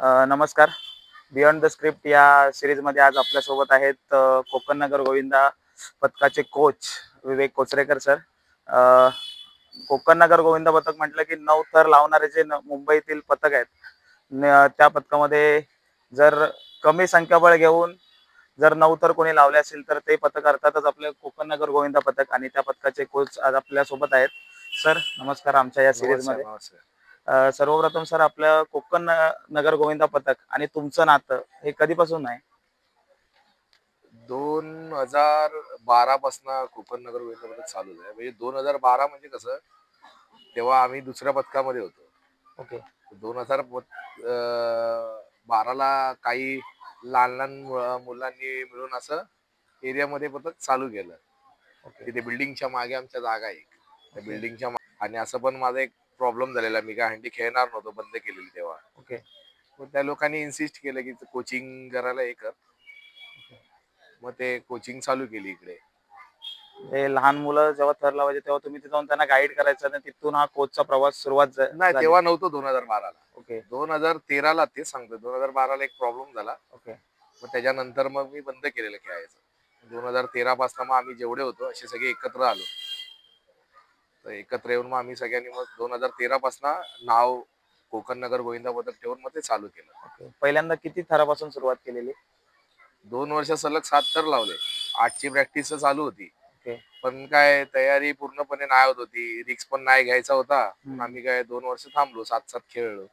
नमस्कार. Beyond the script या सिरीजमध्ये आज आपल्यासोबत आहेत कोकण नगर गोविंदा पथकाचे कोच विवेक कोचरेकर सर कोकण नगर गोविंदा पथक म्हटलं की नऊ थर लावणारे जे मुंबईतील पथक आहेत त्या पथकामध्ये जर कमी संख्याबळ घेऊन जर नऊ तर कोणी लावले असेल तर ते पथक अर्थातच आपले कोकण नगर गोविंदा पथक आणि त्या पथकाचे कोच आज आपल्यासोबत आहेत. सर नमस्कार आमच्या या सिरीजमध्ये सर्वप्रथम सर आपलं कोकण नगर गोविंदा पथक आणि तुमचं नातं हे कधीपासून आहे? दोन हजार बारा पासन कोकण नगर गोविंद पथक चालू आहे म्हणजे दोन हजार बारा म्हणजे कसं तेव्हा आम्ही दुसऱ्या पथकामध्ये होतो. ओके. दोन हजार बाराला काही लहान लहान मुलांनी मिळून असं एरियामध्ये पथक चालू केलं. तिथे बिल्डिंगच्या मागे आमच्या जागा आहे एक. त्या बिल्डिंगच्या आणि असं पण माझा एक प्रॉब्लेम झालेला मी काय हंडी खेळणार नव्हतो बंद केलेली तेव्हा. ओके मग त्या लोकांनी इन्सिस्ट केलं की कोचिंग करायला हे कर. मग ते कोचिंग चालू केली इकडे. हे लहान मुलं जेव्हा थर लावायचे तेव्हा तुम्ही तिथं जाऊन त्यांना गाईड करायचं आणि तिथून हा कोचचा प्रवास सुरुवात झा- नाही झाली. तेव्हा नव्हतं दोन हजार बाराला. ओके दोन हजार तेराला तेच सांगतो दोन हजार बाराला एक प्रॉब्लेम झाला. ओके मग त्याच्यानंतर मग मी बंद केलेलं खेळायचं. दोन हजार तेरा पासून मग आम्ही जेवढे होतो असे सगळे एकत्र आलो. तर एकत्र येऊन मग आम्ही सगळ्यांनी मग दोन हजार तेरा पासून नाव कोकण नगर गोविंदा पथक ठेवून मग ते चालू केलं. पहिल्यांदा किती थरापासून सुरुवात केलेली? दोन वर्ष सलग सात तर लावले. आठची प्रॅक्टिस चालू होती. पण काय तयारी पूर्णपणे नाही होत होती. रिक्स पण नाही घ्यायचा होता. आम्ही काय दोन वर्ष थांबलो सात सात खेळलो.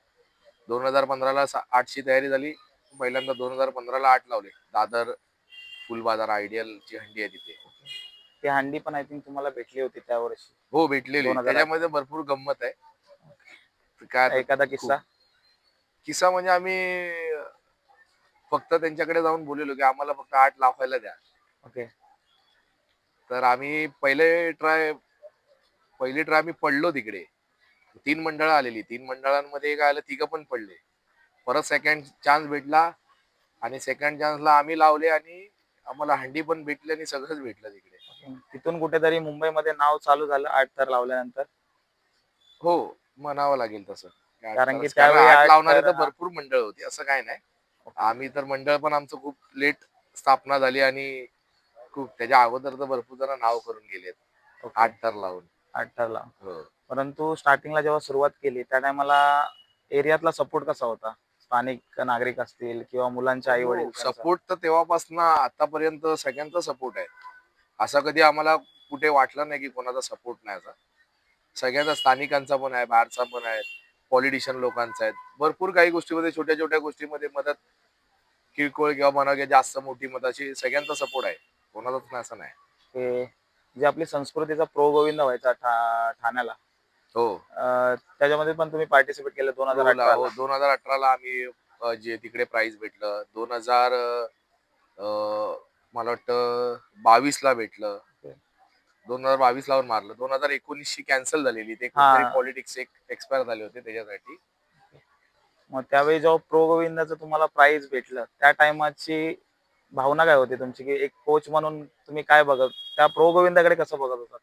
दोन हजार पंधराला सा- आठची तयारी झाली. पहिल्यांदा दोन हजार पंधराला आठ लावले. दादर फुल बाजार आयडियल ची हंडी आहे तिथे. ती हंडी पण आय थिंक तुम्हाला भेटली होती त्या वर्षी. हो भेटलेली. 2008. त्याच्यामध्ये भरपूर गंमत आहे. काय एखादा किस्सा? किस्सा म्हणजे आम्ही फक्त त्यांच्याकडे जाऊन बोललेलो की आम्हाला फक्त आठ लावायला द्या. ओके. तर आम्ही पहिले ट्राय पहिली ट्राय आम्ही पडलो तिकडे. तीन मंडळं आलेली. तीन मंडळांमध्ये काय आलं तिघं पण पडले. परत सेकंड चान्स भेटला आणि सेकंड चान्सला आम्ही लावले आणि आम्हाला हंडी पण भेटली आणि सगळंच भेटलं तिकडे. तिथून कुठेतरी मुंबईमध्ये नाव चालू झालं आठ थर लावल्यानंतर. हो म्हणावं लागेल तसं. कारण की त्यावेळी आठ लावणारे तर- तर भरपूर मंडळ होती असं काय नाही. आम्ही तर मंडळ पण आमचं खूप लेट स्थापना झाली आणि खूप त्याच्या अगोदर तर भरपूर जण नाव करून गेलेत. आठ तर लावून. आठ थर लाव हो. परंतु स्टार्टिंगला जेव्हा सुरुवात केली त्या टायमाला एरियातला सपोर्ट कसा होता? स्थानिक नागरिक असतील किंवा मुलांचे आई वडील सपोर्ट तर तेव्हापासून आतापर्यंत सगळ्यांचा सपोर्ट आहे. असं कधी आम्हाला कुठे वाटलं नाही की कोणाचा सपोर्ट नाही असा. सगळ्यांचा स्थानिकांचा पण आहे बाहेरचा पण आहे पॉलिटिशियन लोकांचा आहे. भरपूर काही गोष्टीमध्ये छोट्या छोट्या गोष्टीमध्ये मदत किरकोळ किंवा म्हणा की जास्त मोठी मदत अशी सगळ्यांचा सपोर्ट आहे. कोणाचाच नाही असं नाही. ते जे आपली संस्कृतीचा प्रो गोविंद व्हायचा ठा- ठाण्याला. हो. अं, त्याच्यामध्ये पण तुम्ही पार्टिसिपेट केलं दोन हजार दोन दोन हजार अठराला आम्ही अ, जे तिकडे प्राइज भेटलं. दोन हजार मला वाटतं बावीस ला भेटलं. दोन हजार बावीस लावून मारलं. दोन हजार एकोणीस ची कॅन्सल झालेली. ते हा. पॉलिटिक्स एक एक्सपायर झाले होते त्याच्यासाठी. मग त्यावेळी जेव्हा प्रो गोविंदाचं तुम्हाला प्राइज भेटलं त्या टायमाची भावना काय होती तुमची? की एक कोच म्हणून तुम्ही काय बघत? त्या प्रो गोविंदाकडे कसं बघत होता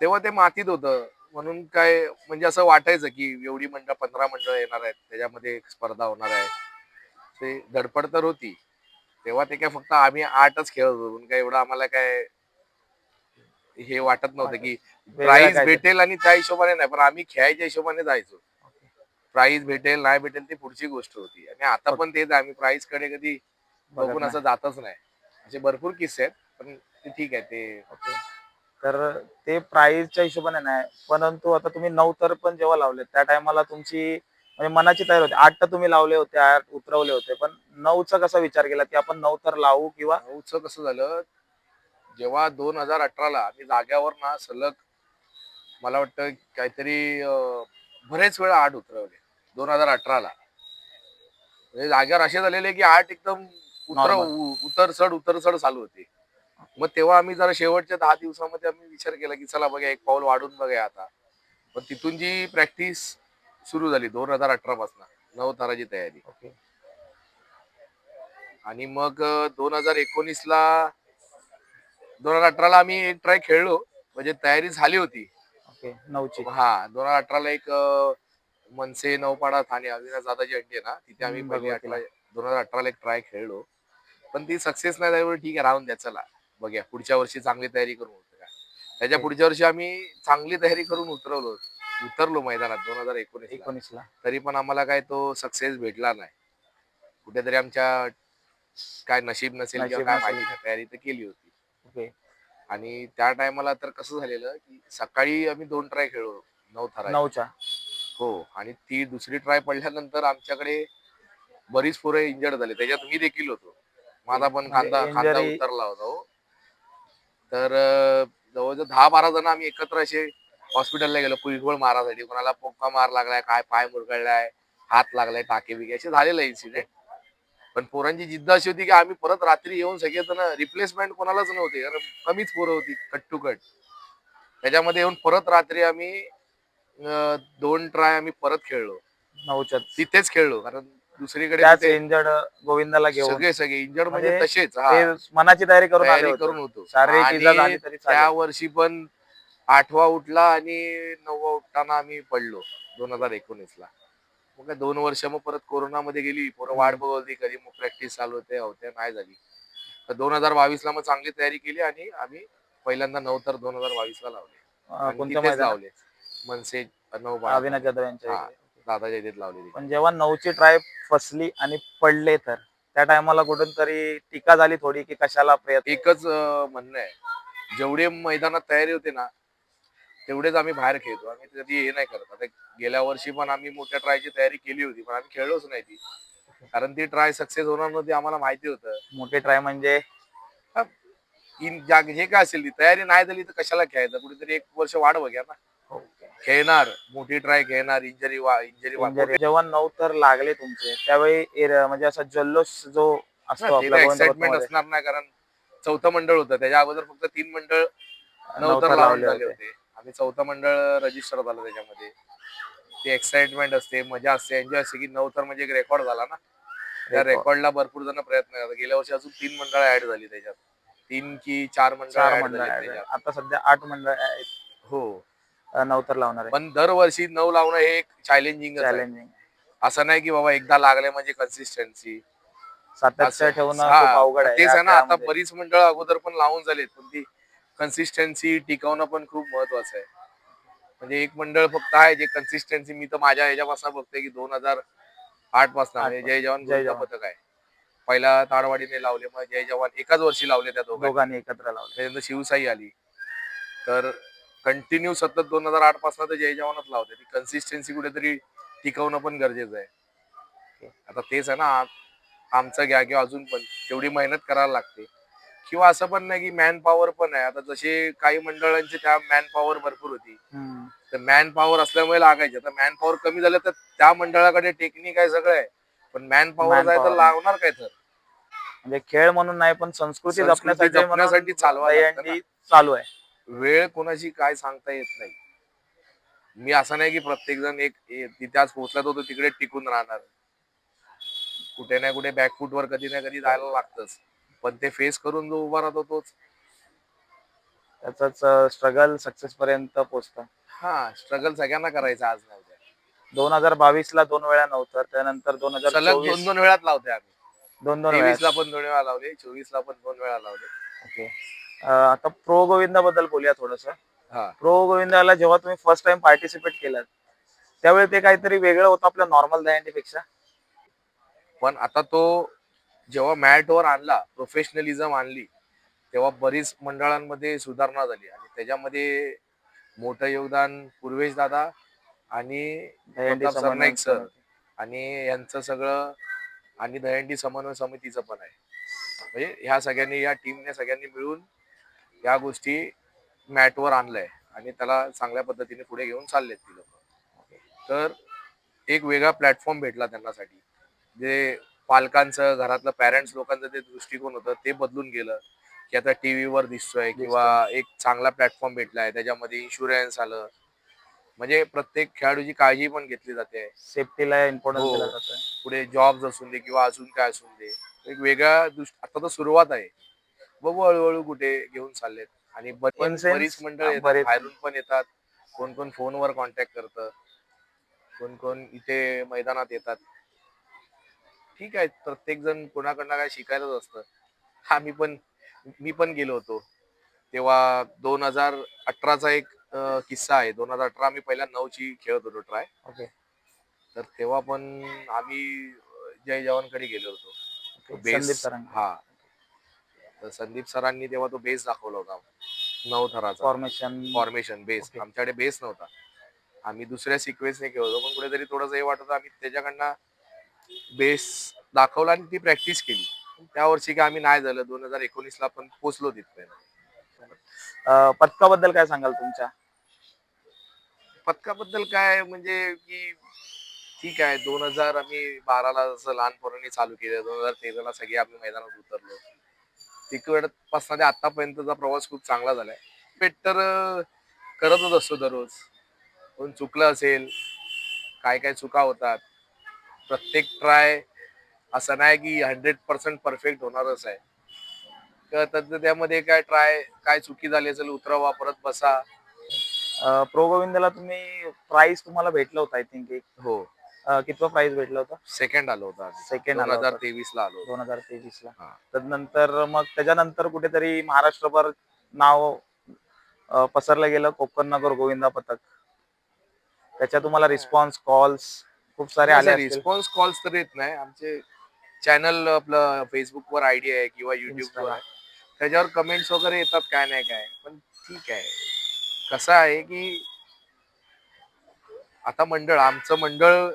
तेव्हा ते मातीत होतं. म्हणून काय म्हणजे असं वाटायचं की एवढी मंडळ पंधरा मंडळ येणार आहेत. त्याच्यामध्ये एक स्पर्धा होणार आहे. ते धडपड तर होती. तेव्हा ते काय फक्त आम्ही आठच खेळत होतो. काय एवढं आम्हाला काय हे वाटत नव्हतं की काय ते- भेटेल आणि त्या हिशोबाने नाही पण आम्ही खेळायच्या हिशोबाने जायचो. प्राइज भेटेल नाही भेटेल ती पुढची गोष्ट होती. आणि आता पण तेच आहे, आम्ही प्राइजकडे कधी बघत बघून नाही. असं जातच नाही. असे भरपूर किस्से आहेत पण ते ठीक आहे ते ओके. तर ते प्राइजच्या हिशोबाने नाही परंतु आता तुम्ही नऊ तर पण जेव्हा लावले त्या टायमाला तुमची म्हणजे मनाची तयारी होती. आठ तर तुम्ही लावले होते आठ उतरवले होते पण नऊचा कसा विचार केला की आपण नऊ तर लावू किंवा? नऊचं कसं झालं जेव्हा दोन हजार अठराला आम्ही जाग्यावर ना सलग मला वाटतं काहीतरी अं, बरेच वेळा आठ उतरवले. दोन हजार अठराला. म्हणजे जाग्यावर असे झालेले की आठ एकदम उतर Normal. उतर चढ उतर चढ चालू होते. मग तेव्हा आम्ही जरा शेवटच्या दहा दिवसामध्ये आम्ही विचार केला की चला बघा एक पाऊल वाढून बघा आता. पण तिथून जी प्रॅक्टिस सुरू झाली दोन हजार अठरा पासून. नऊ ताराची तयारी. ओके. आणि मग दोन हजार एकोणीस ला दोन हजार अठराला आम्ही एक ट्राय खेळलो. म्हणजे तयारी झाली होती. ओके नऊची. हा दोन हजार अठराला एक अं, मनसे नौपाडा ठाणे अविनाश दादाची अड्डी आहे ना तिथे आम्ही हम्म, पहिले भगवतीला. अठरा दोन हजार अठराला एक ट्राय खेळलो. पण ती सक्सेस नाही झाल्यामुळे ठीक आहे राहून द्या चला. बघूया पुढच्या वर्षी चांगली तयारी करून उतरा त्याच्या. पुढच्या वर्षी आम्ही चांगली तयारी करून उतरवलो. उतरलो मैदानात दोन हजार एकोणीस एकोणीसला. तरी पण आम्हाला काय तो सक्सेस भेटला नाही. कुठेतरी आमच्या काय नशीब नसेल किंवा नशीब काय नसेल. माहिती नाही, तयारी तर केली होती. ओके. आणि त्या टायमाला तर कसं झालेलं की सकाळी आम्ही दोन ट्राय खेळलो नऊ थरा नऊच्या. हो आणि ती दुसरी ट्राय पडल्यानंतर आमच्याकडे बरीच पोरं इंजर्ड झाले. त्याच्यात मी देखील होतो. माझा पण म्हणजे खांदा खांदा injury- उतरला होता हो. तर अं, जवळजवळ दहा बारा जण आम्ही एकत्र असे हॉस्पिटलला गेलो कुईगोळ मारासाठी. कोणाला पोक्का मार लागलाय काय पाय मुरगळलाय हात लागलाय टाके बिके असे झालेलं इन्सिडेंट पण पोरांची जिद्द अशी होती की आम्ही परत रात्री येऊन सगळेजण रिप्लेसमेंट कोणालाच नव्हते. कारण कमीच पोरं होती कट टू कट त्याच्यामध्ये येऊन परत रात्री आम्ही दोन ट्राय आम्ही परत खेळलो. नऊच्या तिथेच खेळलो कारण दुसरीकडे इंजर्ड गोविंदाला घेऊन. सगळे सगळे इंजर्ड म्हणजे म्हणजे तसेच हा, मनाची तयारी करून. करून होतो. त्या. वर्षी पण आठवा उठला आणि नववा उठताना आम्ही पडलो दोन हजार एकोणीस ला मग काय दोन वर्ष मग परत कोरोनामध्ये गेली पोरं वाट बघवली कधी मग प्रॅक्टिस चालू होते होते नाही झाली. तर दोन हजार बावीस ला मग चांगली तयारी केली आणि आम्ही पहिल्यांदा नऊ तर दोन हजार बावीस ला लावले. अं, आणि कोणत्या तिथेच मैदानात? लावले. मनसे नऊ अविनाश जाधव यांच्या हा. इथे. दादाच्या इथेच लावलेली. पण जेव्हा नऊची ट्राय फसली आणि पडले तर त्या टायमाला कुठून तरी टीका झाली थोडी की कशाला प्रयत्न एकच अं, म्हणणं आहे. जेवढे मैदानात तयारी होते ना तेवढेच आम्ही बाहेर खेळतो. आम्ही कधी हे नाही करत. आता गेल्या वर्षी पण आम्ही मोठ्या ट्रायची तयारी केली होती पण आम्ही खेळलोच नाही ती. कारण ती ट्राय सक्सेस होणार नव्हती आम्हाला माहिती होतं. मोठी ट्राय म्हणजे? इन जाग जे काय असेल ती? तयारी नाही झाली तर कशाला खेळायचं? कुठेतरी एक वर्ष वाढ बघ्या ना. खेळणार मोठी ट्राय खेळणार इंजरी वा इंजरी. जेव्हा नऊ तर लागले तुमचे त्यावेळी एर- म्हणजे असा जल्लोष जो असतो एक्साइटमेंट असणार नाही कारण चौथं मंडळ होतं. त्याच्या अगोदर फक्त तीन मंडळ नऊ तर लावले होते. आम्ही चौथं मंडळ रजिस्टर झालं त्याच्यामध्ये. ते एक्साइटमेंट असते मजा असते एन्जॉय असते की नऊ तर म्हणजे एक रेकॉर्ड झाला ना. त्या. रेकॉर्डला भरपूर जण प्रयत्न करतात. गेल्या वर्षी अजून तीन मंडळ ऍड झाली त्याच्यात. तीन की चार मंडळ चार मंडळ झाली आता सध्या आठ मंडळ आहेत. हो. अं, नऊ तर लावणार आहे पण दरवर्षी नऊ लावणं हे एक चॅलेंजिंग चॅलेंजिंग असं नाही की बाबा एकदा लागले म्हणजे कन्सिस्टन्सी सातत्य ठेवणं खूप अवघड आहे तेच आहे ना आता. बरीच मंडळ अगोदर पण लावून झालेत पण ती कन्सिस्टन्सी टिकवणं पण खूप महत्वाचं आहे. म्हणजे एक मंडळ फक्त आहे जे कन्सिस्टन्सी मी तर माझ्या ह्याच्यापासून बघतोय की दोन हजार आठपासून जय जवान जय जवान. पथक आहे. पहिला ताडवाडीने लावले मग जय जवान एकाच वर्षी लावले त्या दोघांनी. एकत्र लावले. त्याच्यानंतर शिवसाई आली. तर कंटिन्यू सतत दोन हजार आठपासून तर जय जवानच लावते. ती कन्सिस्टन्सी कुठेतरी टिकवणं पण गरजेचं आहे. आता तेच आहे ना आम- आमचं घ्या किंवा अजून पण. तेवढी मेहनत करायला लागते. किंवा असं पण नाही की मॅन पॉवर पण आहे. आता जसे काही मंडळांची त्या मॅन पॉवर भरपूर होती. हम्म. तर मॅन पॉवर असल्यामुळे लागायचे. तर मॅन पॉवर कमी झालं तर त्या मंडळाकडे टेक्निक आहे सगळं. आहे पण मॅन पॉवर आहे तर Manpower. लागणार काय तर? म्हणजे खेळ म्हणून नाही पण संस्कृती संस्कृती जपण्यासाठी म्हणून जपण्यासाठी चालवायला लागतं दहीहंडी चालू आहे. वेळ कोणाची काय सांगता येत नाही. मी असं नाही की प्रत्येक जण एक ए- तिथे आज पोहोचला तो तो तिकडे टिकून राहणार. कुठे ना कुठे बॅकफूट वर कधी ना कधी जायला लागतच. पण ते फेस करून जो उभा राहतो तोच. त्याच स्ट्रगल सक्सेस पर्यंत पोहोचतं हा स्ट्रगल सगळ्यांना करायचा आज नाही उद्या. दोन हजार बावीस ला दोन वेळा नव्हतं त्यानंतर दोन हजार सलग दोन चोवीस दोन वेळात लावते आम्ही. दोन दोन तेवीस ला वेळा पण दोन वेळा लावले चोवीस ला पण दोन वेळा लावले. ओके. आता प्रो गोविंदा बद्दल बोलूया थोडस. हा. प्रो गोविंदाला जेव्हा तुम्ही फर्स्ट टाइम पार्टिसिपेट केलात त्यावेळी ते काहीतरी वेगळं होतं आपल्या नॉर्मल दहीहंडीपेक्षा पण आता तो जेव्हा मॅटवर आणला प्रोफेशनलिझम आणली तेव्हा बरीच मंडळांमध्ये सुधारणा झाली. आणि त्याच्यामध्ये मोठं योगदान पूर्वेश दादा आणि सरनाईक सर. आणि यांचं सगळं आणि दहीहंडी समन्वय समितीचं पण आहे. म्हणजे ह्या सगळ्यांनी या टीमने सगळ्यांनी मिळून या गोष्टी मॅटवर आणलंय आणि त्याला चांगल्या पद्धतीने पुढे घेऊन चाललेत ती लोक. तर एक वेगळा प्लॅटफॉर्म भेटला त्यांनासाठी जे पालकांचं घरातलं पॅरेंट्स लोकांचं जे दृष्टिकोन होतं ते बदलून गेलं. की आता टीव्हीवर दिसतोय किंवा एक चांगला प्लॅटफॉर्म भेटलाय त्याच्यामध्ये इन्शुरन्स आलं. म्हणजे प्रत्येक खेळाडूची काळजी पण घेतली जाते. सेफ्टीला इम्पॉर्टन्स हो. दिला जातोय. पुढे जॉब्स असून दे किंवा अजून काय असून दे एक वेगळ्या दृष्ट आता तर सुरुवात आहे. बघू हळूहळू कुठे घेऊन चाललेत. आणि ब- पण In sense, बरीच मंडळ हा, येतात बरेच. बाहेरून पण येतात. कोण कोण फोनवर कॉन्टॅक्ट करतं. कोण कोण इथे मैदानात येतात. ठीक आहे प्रत्येक जण कोणाकडनं काय शिकायलाच असतं. आम्ही पण मी पण गेलो होतो. तेव्हा दोन हजार अठराचा एक अं, किस्सा आहे. दोन हजार अठरा आम्ही पहिल्या नऊची खेळत होतो ट्राय ओके तर तेव्हा पण आम्ही अं, जय जवानकडे गेलो होतो. तो संदीप सरांनी हा. तर संदीप सरांनी तेव्हा तो बेस दाखवला होता. नऊ थराचा. Formation formation base Okay. आमच्याकडे बेस नव्हता. आम्ही दुसऱ्या सिक्वेन्सने खेळतो पण कुठेतरी थोडंसं हे वाटत होतं, आम्ही त्याच्याकडनं बेस दाखवला आणि ती प्रॅक्टिस केली. त्या वर्षी काय आम्ही नाही झालं. दोन हजार एकोणीस ला पण पोचलो तिथपर्यंत. पथकाबद्दल काय सांगाल तुमच्या? पथकाबद्दल काय म्हणजे की ठीक आहे. दोन हजार आम्ही बाराला जसं लहानपणी चालू केलं. दोन हजार तेराला सगळे आम्ही मैदानात उतरलो. तिकडपासून ते आतापर्यंतचा प्रवास खूप चांगला झालाय. पेट तर करतच असतो दररोज. कोण चुकलं असेल काय काय चुका होतात प्रत्येक ट्राय असं नाही की हंड्रेड पर्सेंट परफेक्ट होणारच आहे. तर त्यामध्ये काय ट्राय काय चुकी झाली असेल उतरवा परत बसा. प्रो गोविंदाला तुम्ही प्राइस तुम्हाला भेटलं होतं आय थिंक एक. हो. अं, कितवं प्राइस भेटलं होतं? सेकंड आलो होता Second दोन हजार. तेवीस ला आलो दोन हजार तेवीस ला हा. तर नंतर मग त्याच्यानंतर कुठेतरी महाराष्ट्रभर नाव अं, पसरलं गेलं कोकण नगर गोविंदा पथक. त्याच्या तुम्हाला रिस्पॉन्स कॉल्स खूप सारे आले असतील. रिस्पॉन्स कॉल्स तर येत नाही. आमचे चॅनल आपलं फेसबुक वर आयडी आहे किंवा युट्यूब वर. आहे त्याच्यावर कमेंट्स वगैरे येतात काय नाही काय. पण ठीक आहे. कसं आहे की आता मंडळ आमचं मंडळ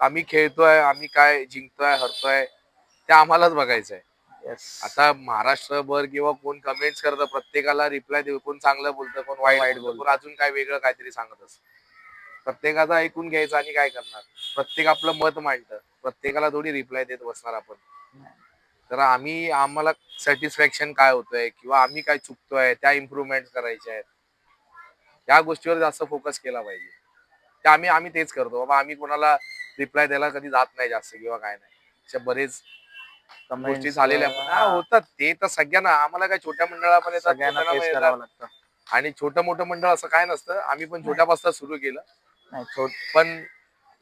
आम्ही खेळतोय आम्ही काय जिंकतोय हरतोय ते आम्हालाच बघायचं आहे. Yes. आता महाराष्ट्रभर किंवा कोण कमेंट्स करतं प्रत्येकाला रिप्लाय देऊ कोण चांगलं बोलतं कोण वाईट वाईट बोलतं. कोण अजून काय वेगळं काहीतरी सांगत असतं. प्रत्येकाचं ऐकून घ्यायचं आणि काय करणार? प्रत्येक आपलं मत मांडतं. प्रत्येकाला थोडी रिप्लाय देत बसणार आपण. तर आम्ही आम्हाला सॅटिस्फॅक्शन काय होतंय किंवा आम्ही काय चुकतोय त्या इम्प्रुव्हमेंट करायच्या आहेत. या गोष्टीवर जास्त फोकस केला पाहिजे. ते आम्ही आम्ही तेच करतो. बाबा आम्ही कोणाला रिप्लाय द्यायला कधी जात नाही जास्त किंवा काय नाही. अशा बरेच गोष्टी झालेल्या पण होतात. ते तर सगळ्यांना आम्हाला काय छोट्या पण येतात लागतं. आणि छोटं मोठं मंडळ असं काय नसतं. आम्ही पण छोट्यापासून सुरू केलं. नाही छोट पण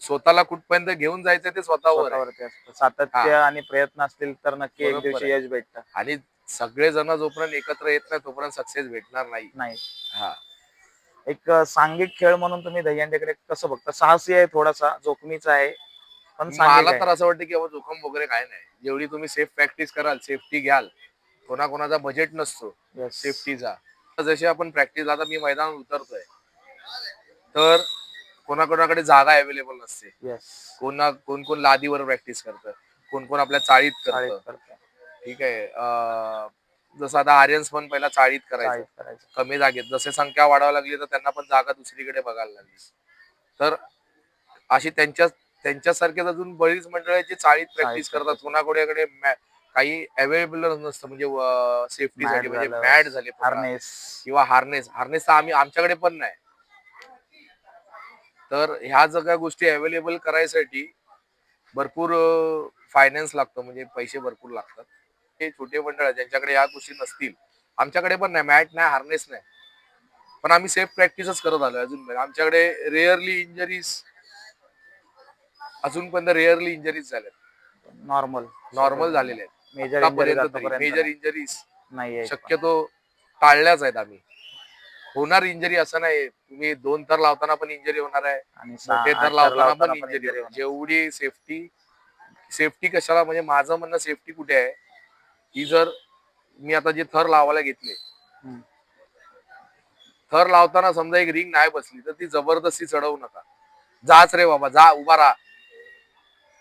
स्वतःला कुठपर्यंत घेऊन जायचं ते स्वतःवर आहे. स्वतःवरती असतं. सातत्य आणि प्रयत्न असतील तर नक्की एक बरोबर दिवशी आहे. यश भेटतं. आणि सगळे जण जोपर्यंत एकत्र येत नाही तोपर्यंत सक्सेस भेटणार नाही. नाही. हा. एक अं, सांघिक खेळ म्हणून तुम्ही दह्यांडेकडे कसं बघता? साहसी आहे थोडासा जोखमीचा आहे पण सांघिक मला आहे. तर असं वाटतं की बाबा जोखम वगैरे काय नाही. जेवढी तुम्ही सेफ प्रॅक्टिस कराल सेफ्टी घ्याल कोणाकोणाचा बजेट नसतो Yes. सेफ्टीचा जशी आपण प्रॅक्टिस आता मी मैदानात उतरतोय. तर कोणाकोणाकडे जागा अवेलेबल नसते. कोणा कोण कोण लादीवर प्रॅक्टिस करतं कोण कोण आपल्या चाळीत करतं. ठीक आहे. अं, जसं आता आर्यन्स पण पहिला चाळीत करायचं. कमी जागेत. जसे संख्या वाढावं लागली तर त्यांना पण जागा दुसरीकडे बघायला लागली. तर अशी त्यांच्या त्यांच्यासारखेच अजून बरीच मंडळ आहेत जे चाळीत प्रॅक्टिस करतात. करतात. कोणाकडे मॅ- काही अवेलेबल नसतं. म्हणजे सेफ्टीसाठी Mat म्हणजे झालं, मॅट झाले पूर्ण. हार्नेस किंवा हार्नेस हार्नेस तर आम्ही आमच्याकडे पण नाही. तर ह्या सगळ्या गोष्टी अवेलेबल करायसाठी भरपूर फायनान्स लागतो म्हणजे पैसे भरपूर लागतात. हे छोटे मंडळ आहेत, ज्यांच्याकडे या गोष्टी नसतील आमच्याकडे पण नाही मॅट नाही हार्नेस नाही. पण आम्ही सेफ प्रॅक्टिसच करत आलोय अजून आमच्याकडे रेअरली इंजरीज अजूनपर्यंत रेअरली इंजरीज झाल्यात नॉर्मल नॉर्मल झालेले आहेत. मेजर मेजर इंजरीज नाही शक्यतो टाळल्याच आहेत आम्ही. होणार इंजरी असं नाही. तुम्ही दोन थर लावताना पण इंजरी होणार आहे. आणि सहा- मोठे आठ थर लावताना पण injury इंजरी होणार. जेवढी सेफ्टी सेफ्टी कशाला म्हणजे माझं म्हणणं सेफ्टी कुठे आहे? की जर मी आता जे थर लावायला घेतले. हम्म. थर लावताना समजा एक रिंग नाही बसली तर ती जबरदस्ती चढवू नका. जाच रे बाबा जा उभा राहा.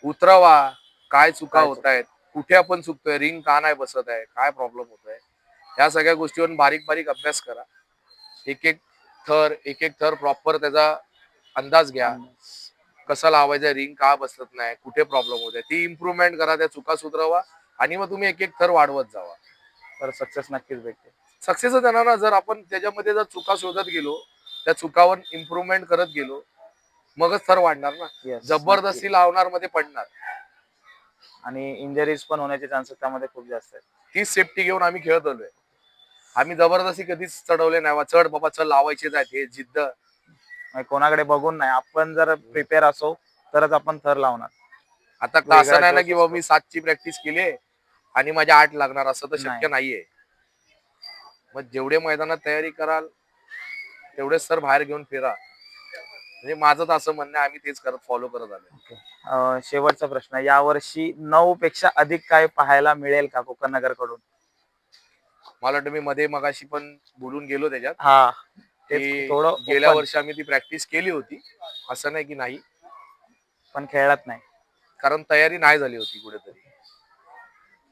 उतरवा. काय चुका काय होत आहेत कुठे आपण चुकतोय? रिंग का नाही बसत आहे? काय प्रॉब्लेम होत आहे या सगळ्या गोष्टीवर बारीक बारीक अभ्यास करा. एक एक थर एक एक थर प्रॉपर त्याचा अंदाज घ्या. कसं लावायचं रिंग का बसत नाही कुठे प्रॉब्लेम होत आहे ती इम्प्रुव्हमेंट करा त्या चुका सुधरवा आणि मग तुम्ही एक एक थर वाढवत जावा. तर सक्सेस नक्कीच भेटते सक्सेसच येणार ना जर आपण त्याच्यामध्ये जर चुका शोधत गेलो त्या चुकावर इम्प्रुव्हमेंट करत गेलो मगच थर वाढणार ना. जबरदस्ती लावणार मध्ये पडणार. आणि इंजरीज पण होण्याचे चान्सेस त्यामध्ये खूप जास्त आहेत. तीच सेफ्टी घेऊन आम्ही खेळत आलोय. आम्ही जबरदस्ती कधीच चढवले नाही. बा, चढ बाबा चल लावायचेच आहेत हे जिद्द. कोणाकडे बघून नाही. आपण जर प्रिपेअर असो तरच आपण थर लावणार. आता असं नाही ना की बाबा. मी सातची प्रॅक्टिस केली आहे आणि माझ्या आठ लागणार असं तर. शक्य नाहीये. मग जेवढे मैदानात तयारी कराल तेवढेच सर बाहेर घेऊन फिरा. म्हणजे माझं तर असं म्हणणं आम्ही तेच करत फॉलो करत आलो. शेवटचा प्रश्न यावर्षी नऊ पेक्षा अधिक काय पाहायला मिळेल का कोकण नगरकडून मला वाटतं मी मध्ये मगाशी पण बोलून गेलो त्याच्यात. हा तेच की थोडं गेल्या open, वर्षी आम्ही ती प्रॅक्टिस केली होती. असं नाही की नाही. पण खेळत नाही. कारण तयारी नाही झाली होती कुठेतरी.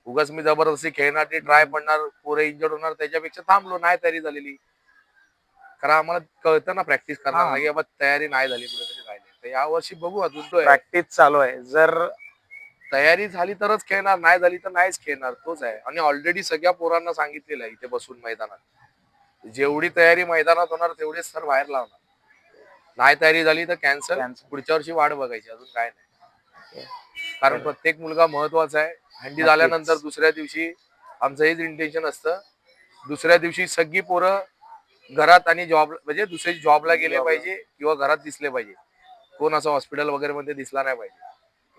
उगाच मी जबरदस्ती खेळणार ते ट्राय पडणार पोरे इंजर्ड होणार त्याच्यापेक्षा थांबलो नाही तयारी झालेली. कारण आम्हाला कळतं ना प्रॅक्टिस करणार हा. नाही बाबा तयारी नाही झाली कुठेतरी राहिली तर या वर्षी बघू अजून तो आहे. प्रॅक्टिस चालू आहे. जर तयारी झाली तरच खेळणार नाही झाली तर नाहीच खेळणार तोच आहे. आणि ऑलरेडी सगळ्या पोरांना सांगितलेलं आहे इथे बसून मैदानात. जेवढी तयारी मैदानात होणार तेवढेच सर बाहेर लावणार. नाही तयारी झाली तर कॅन्सल. पुढच्या वर्षी वाट बघायची अजून काय नाही. कारण प्रत्येक मुलगा महत्त्वाचा आहे. हंडी झाल्यानंतर दुसऱ्या दिवशी आमचं हेच इंटेन्शन असतं. दुसऱ्या दिवशी सगळी पोरं घरात आणि जॉब म्हणजे दुसऱ्या जॉबला गेले. पाहिजे किंवा घरात दिसले पाहिजे. कोण असं हॉस्पिटल वगैरे मध्ये दिसला नाही पाहिजे.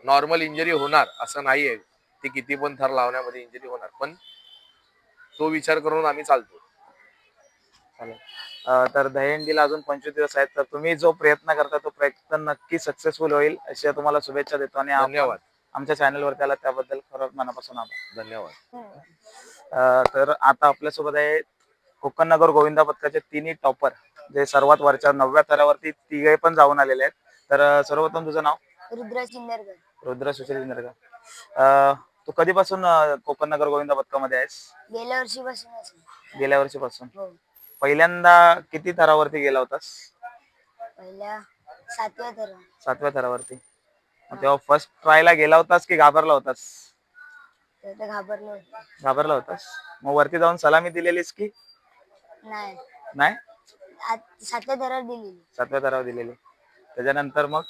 नॉर्मल इंजरी होणार असं नाहीये. ती किती पण थर लावण्यामध्ये इंजरी होणार. पण तो विचार करून आम्ही चालतो. चालेल. अं, तर दहीहंडीला अजून पंचवीस दिवस आहेत. तर तुम्ही जो प्रयत्न करता तो प्रयत्न नक्की सक्सेसफुल होईल. अशा तुम्हाला शुभेच्छा देतो आणि धन्यवाद. आमच्या चॅनलवर त्याला त्याबद्दल खरंच मनापासून आभार. धन्यवाद. अं, तर आता आपल्यासोबत आहे कोकण नगर गोविंदा पथकाचे तिन्ही टॉपर जे सर्वात वरच्या नवव्या थरावरती तिघे पण जाऊन आलेले आहेत. तर अं, सर्वप्रथम तुझं नाव? रुद्र सुशील इंद्रकर तू कधीपासून अं, कोकण नगर गोविंदा पथकामध्ये आहेस? गेल्या वर्षीपासूनच गेल्या वर्षीपासून. हो. पहिल्यांदा किती थरावरती गेला होतास? पहिल्या सातव्या तर सातव्या थरावरती. मग तेव्हा फर्स्ट ट्रायला गेला होतास की घाबरला होतास? तर घाबरलो होतो. घाबरला होतास? मग वरती जाऊन सलामी दिलेलीस की? नाही. नाही? आत- सातव्या दरावर दिलेली. सातव्या थरावर दिलेली. त्याच्यानंतर मग?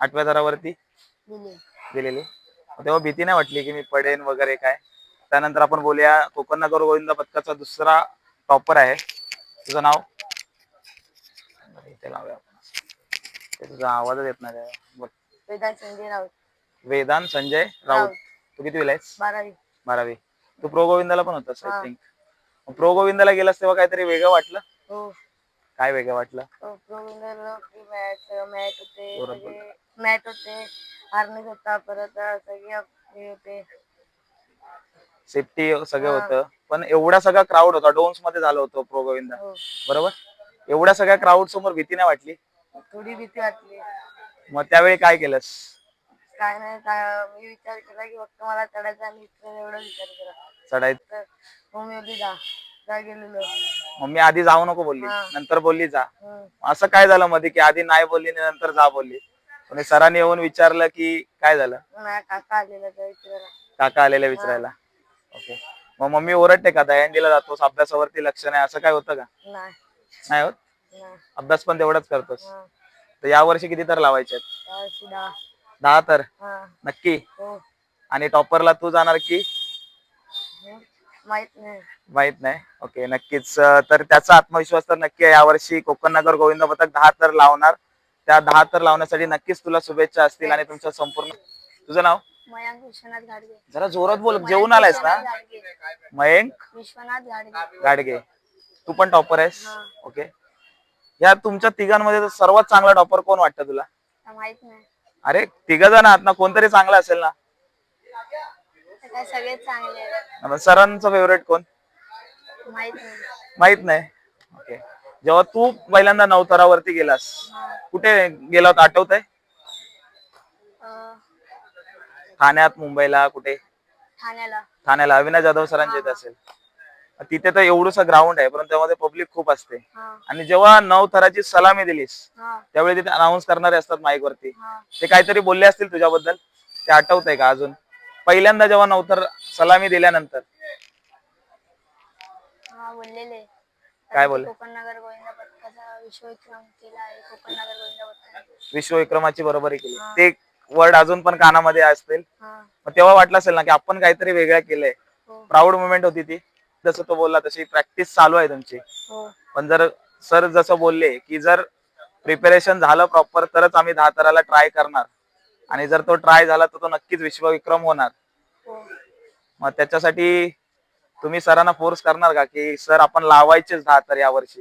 आठव्या थरावरती दिली दिलेली. तेव्हा भीती नाही वाटली की मी पडेन वगैरे काय. त्यानंतर आपण बोलूया कोकण नगर गोविंद पथकाचा दुसरा टॉपर आहे. तुझं नाव? इथे लावूया आपण. तुझा आवाजच येत नाही. बघ वेदांत संजय राऊत. वेदांत संजय राऊत. तू किती आहेस? बारावी. बारावी. तू प्रो गोविंदाला पण होतास आय हा. थिंक प्रो गोविंदाला गेलास तेव्हा काहीतरी वेगळं वाटलं? हो. काय वेगळं वाटलं? होते. बरोबर. सगळे मॅट होते हार्नेस होता परत सगळे हे होते. सेफ्टी सगळं हा. होतं. पण एवढा सगळा क्राऊड होता डोन्समध्ये झालं होतं प्रो गोविंदा हो. बरोबर? एवढ्या सगळ्या क्राऊड समोर भीती नाही वाटली? थोडी भीती वाटली. मग त्यावेळी काय केलंस? काय नाही काय मी विचार केला की फक्त मला चढायचं आणि इथं एवढा विचार केला. तर होती गेलेलो. मम्मी आधी जाऊ नको बोलली. हा. नंतर बोलली जा. हम्म. असं काय झालं मध्ये की आधी नाही बोलली आणि नंतर जा बोलली? पण सरांनी येऊन विचारलं की काय झालं? माझ्या काका आलेला त्या विचारायला. काका आलेले विचारायला. ओके. मग मम्मी ओरडते का? दहंडीला जातोस अभ्यासावरती लक्ष नाही असं काय होतं का? नाही. नाही होत? नाही. अभ्यास पण तेवढाच करतोस. हा. तर यावर्षी किती तर लावायचे आहेत? त्यावर्षी दहा. दहा तर? हा. नक्की? हो. आणि टॉपरला तू जाणार की. माहीत नाही. माहीत नाही? ओके नक्कीच. अं, तर त्याचा आत्मविश्वास तर नक्की आहे. यावर्षी कोकण नगर गोविंद पथक दहा तर लावणार. त्या दहा तर लावण्यासाठी नक्कीच तुला शुभेच्छा असतील आणि तुमचं संपूर्ण तुझं नाव? मयांक विश्वनाथ गाडगे. जरा जोरात बोल जेवून आलायस ना. मयंक? विश्वनाथ गाडगे. गाडगे. तू पण टॉपर आहेस. ओके. या तुमच्या तिघांमध्ये सर्वात चांगला टॉपर कोण वाटतं तुला? माहीत नाही. अरे तिघ जण आहात ना कोणतरी चांगला असेल ना? आता सगळेच चांगले आहेत. मग सरांचं फेवरेट कोण? माहीत नाही. माहीत नाही. ओके. जेव्हा तू पहिल्यांदा नवतरावरती गेलास. कुठे गेला होता आठवत आहे ठाण्यात मुंबईला कुठे? ठाण्याला. ठाण्याला. अविनाश जाधव सरांचे असेल. तिथे तर एवढंसं ग्राउंड आहे परंतु त्यामध्ये पब्लिक खूप असते. आणि जेव्हा नऊ थराची सलामी दिलीस हा. त्यावेळी तिथे अनाऊन्स करणारे असतात माईक वरती. हा. ते काहीतरी बोलले असतील तुझ्याबद्दल? ते आठवत आहे का अजून? पहिल्यांदा जेव्हा नवतर सलामी दिल्यानंतर? बोललेले. काय बोलले? कोकण नगर गोविंद पथकाचा विश्वविक्रम केला आहे कोकण नगर गोविंद पथकाने विश्वविक्रमाची बरोबरी केली. हा. ते वर्ड अजून पण कानामध्ये असतील. हा. मग तेव्हा वाटलं असेल ना की आपण काहीतरी वेगळं केलंय. हो. प्राऊड मुवमेंट होती ती. जसं तो बोलला तशी प्रॅक्टिस चालू आहे तुमची. हो. पण जर सर जसं बोलले की जर प्रिपेरेशन झालं प्रॉपर तरच आम्ही दहा तराला ट्राय करणार. आणि जर तो ट्राय झाला तर तो नक्कीच विश्वविक्रम होणार. हो. मग त्याच्यासाठी तुम्ही सरांना फोर्स करणार का की सर आपण लावायचेच दहा तर यावर्षी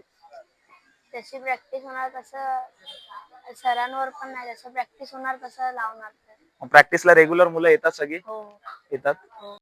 जशी प्रॅक्टिस होणार तसं सरांवर पण नाही जसं प्रॅक्टिस होणार तसं लावणार. प्रॅक्टिसला रेग्युलर मुलं येतात सगळी? हो. येतात? हो.